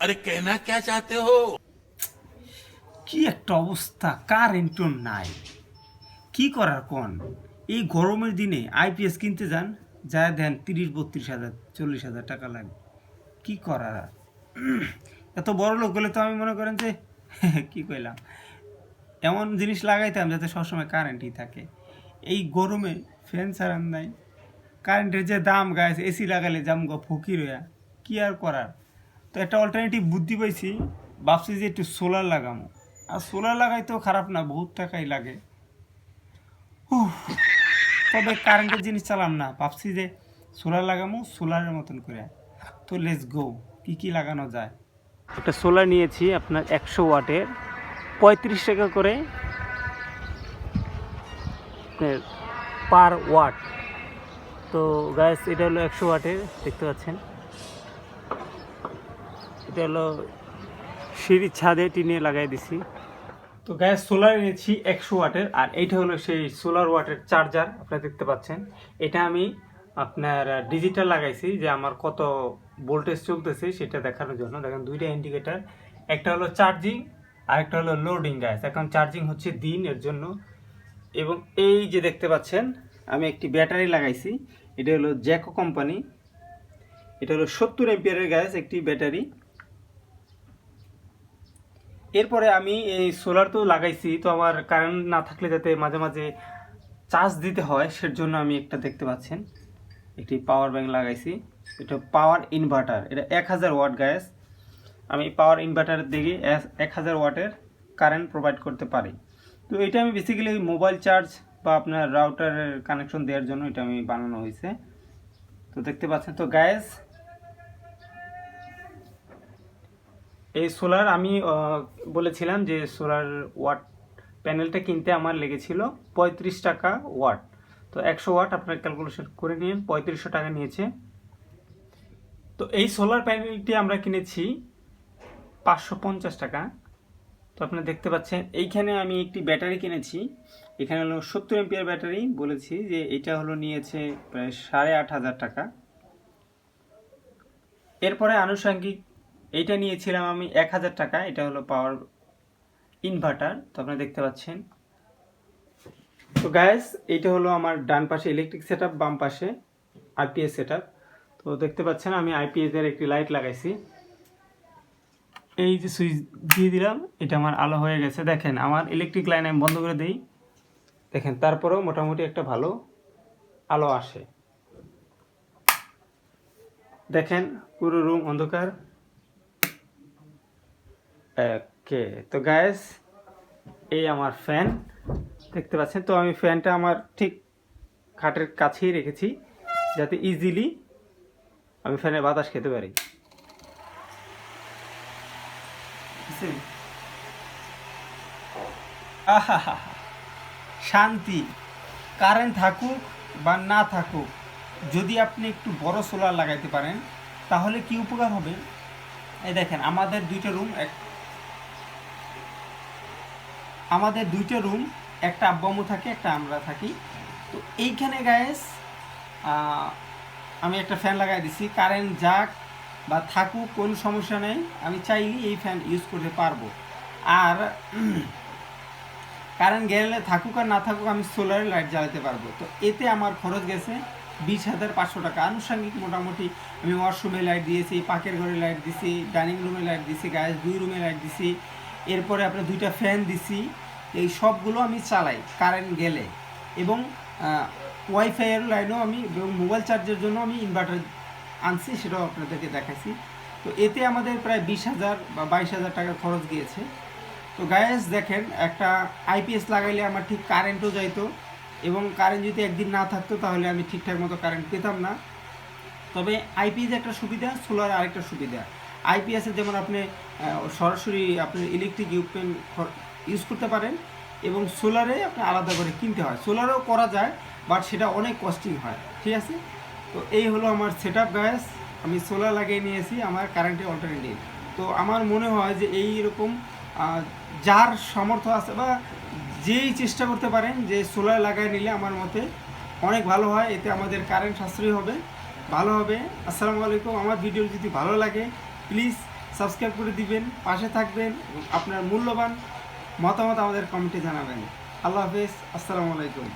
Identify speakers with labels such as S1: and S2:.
S1: আরে কেনা কে চাতে হো?
S2: কি একটা অবস্থা কারেন্টও নাই। কি করার কোন? এই গরমের দিনে আইপিএস কিনতে যান যা দেন তিরিশ, বত্রিশ হাজার, চল্লিশ হাজার টাকা লাগে। কি করার? এত বড় লোক হলে তো আমি মনে করেন যে, কি কইলাম? এমন জিনিস লাগাইতাম যাতে সবসময় কারেন্টই থাকে। এই গরমে ফ্যান ছাড়ান নাই। কারেন্টের যে দাম গায়ে এসি লাগালে জামগা ফকির হইয়া, কি আর করার? তো একটা অল্টারনেটিভ বুদ্ধি পাইছি, ভাবছি যে একটু সোলার লাগামো। আর সোলার লাগাইতেও খারাপ না, বহুত টাকাই লাগে। তবে কারেন্টের জিনিস চালাম না, ভাবছি যে সোলার লাগামো সোলারের মতন করে। তো লেটস গো কি কি লাগানো যায়? একটা সোলার নিয়েছি আপনার একশো ওয়াটের, পঁয়ত্রিশ টাকা করে পার ওয়াট তো গ্যাস এটা হলো একশো ওয়াটের, দেখতে পাচ্ছেন। এটা হলো সিঁড়ির ছাদে টিনে লাগাই দিছি। তো গ্যাস সোলার এনেছি একশো ওয়াটের, আর এইটা হলো সেই সোলার ওয়াটের চার্জার আপনারা দেখতে পাচ্ছেন। এটা আমি আপনার ডিজিটাল লাগাইছি যে আমার কত ভোল্টেজ চলতেছে সেটা দেখানোর জন্য। দেখেন দুইটা ইন্ডিকেটার একটা হলো চার্জিং আর একটা হলো লোডিং গ্যাস এখন চার্জিং হচ্ছে দিন এর জন্য। এবং এই যে দেখতে পাচ্ছেন, আমি একটি ব্যাটারি লাগাইছি। এটা হলো জ্যাকো কোম্পানি এটা হলো সত্তর এমপিয়ারের গ্যাস একটি ব্যাটারি। এরপরে আমি এই সোলার তো লাগাইছি, তো আমার কারেন্ট না থাকলে যাতে মাঝে মাঝে চার্জ দিতে হয় সের জন্য আমি একটা দেখতে পাচ্ছেন। একটি পাওয়ার ব্যাংক লাগাইছি। এটা পাওয়ার ইনভার্টার এটা এক হাজার ওয়াট গ্যাস আমি পাওয়ার ইনভার্টার দিকে এক হাজার ওয়াটের কারেন্ট প্রোভাইড করতে পারি। তো এটা আমি বেসিক্যালি মোবাইল চার্জ বা আপনার রাউটারের কানেকশন দেওয়ার জন্য এটা আমি বানানো হয়েছে। তো দেখতে পাচ্ছেন, তো গ্যাস এই সোলার আমি বলেছিলাম যে সোলার ওয়াট প্যানেলটা কিনতে আমার লেগেছিল পঁয়ত্রিশ টাকা ওয়াট। তো একশো ওয়াট আপনার ক্যালকুলেশন করে নিন, পঁয়ত্রিশশো টাকা নিয়েছে। তো এই সোলার প্যানেলটি আমরা কিনেছি পাঁচশো পঞ্চাশ টাকা। তো আপনারা দেখতে পাচ্ছেন, এইখানে আমি একটি ব্যাটারি কিনেছি, এখানে হলো সত্তর এমপিয়ার ব্যাটারি, বলেছি যে এটা হলো নিয়েছে প্রায় সাড়ে আট হাজার টাকা। এরপরে আনুষঙ্গিক এইটা নিয়েছিলাম আমি এক হাজার টাকা, এটা হলো পাওয়ার ইনভার্টার তো আপনারা দেখতে পাচ্ছেন। তো গ্যাস এইটা হলো আমার ডান পাশে ইলেকট্রিক সেট বাম পাশে আইপিএস সেট তো দেখতে পাচ্ছেন, আমি আইপিএস এর একটি লাইট লাগাইছি। এই যে সুইচ দিয়ে দিলাম, এটা আমার আলো হয়ে গেছে। দেখেন, আমার ইলেকট্রিক লাইন আমি বন্ধ করে দিই। দেখেন, তারপরেও মোটামুটি একটা ভালো আলো আসে। দেখেন, পুরো রুম অন্ধকার। ওকে তো গ্যাস এই আমার ফ্যান দেখতে পাচ্ছেন? তো আমি ফ্যানটা আমার ঠিক খাটের কাছেই রেখেছি, যাতে ইজিলি আমি ফ্যানের বাতাস খেতে পারি। শান্তি কারেন্ট থাকুক বা না থাকুক, যদি আপনি একটু বড় সোলার লাগাইতে পারেন, তাহলে কি উপকার হবে? এই দেখেন, আমাদের দুইটা রুম এক আমাদের দুইটা রুম, একটা আব্বামু থাকে, একটা আমরা থাকি। তো এইখানে গ্যাস আমি একটা ফ্যান লাগাই দিছি। কারেন্ট যাক বা থাকুক, কোনো সমস্যা নেই। আমি চাইলে এই ফ্যান ইউজ করতে পারব। আর কারেন্ট গেলে থাকুক আর না থাকুক, আমি সোলার লাইট জ্বালাতে পারব। তো এতে আমার খরচ গেছে বিশ হাজার পাঁচশো টাকা। আনুষঙ্গিক মোটামুটি আমি ওয়াশরুমে লাইট দিয়েছি, পাকের ঘরে লাইট দিছি ডাইনিং রুমে লাইট দিছি গ্যাস দুই রুমে লাইট দিছি। এরপরে আপনার দুইটা ফ্যান দিছি। এই সবগুলো আমি চালাই কারেন্ট গেলে। এবং ওয়াইফাইয়ের লাইনও আমি এবং মোবাইল চার্জের জন্য আমি ইনভার্টার আনছি, সেটাও আপনাদেরকে দেখাচ্ছি তো এতে আমাদের প্রায় বিশ হাজার বা বাইশ হাজার টাকা খরচ গিয়েছে। তো গায়েস দেখেন, একটা আইপিএস লাগাইলে আমার ঠিক কারেন্টও যাইতো এবং কারেন্ট যদি একদিন না থাকতো, তাহলে আমি ঠিকঠাক মতো কারেন্ট পেতাম না। তবে আইপিএস একটা সুবিধা সোলার আরেকটা সুবিধা। আইপিএসে যেমন আপনি সরাসরি আপনি ইলেকট্রিক ইকুইপমেন্ট ইউজ করতে পারেন এবং সোলারে আপনি আলাদা করে কিনতে হয়। সোলারও করা যায় বাট সেটা অনেক কস্টিং হয়, ঠিক আছে? তো এই হলো আমার সেট আপ গ্যাস আমি সোলার লাগিয়ে নিয়েছি, আমার কারেন্টের অল্টারনেটিভ তো আমার মনে হয় যে এই রকম যার সামর্থ্য আছে বা যেই চেষ্টা করতে পারেন, যে সোলার লাগায় নিলে আমার মতে অনেক ভালো হয়, এতে আমাদের কারেন্ট সাশ্রয়ী হবে, ভালো হবে। আসসালামু আলাইকুম, আমার ভিডিও যদি ভালো লাগে প্লিজ সাবস্ক্রাইব করে দিবেন, পাশে থাকবেন, আপনার মূল্যবান মতামত আমাদের কমেন্টে জানাবেন। আল্লাহ হাফেজ, আসসালামু আলাইকুম।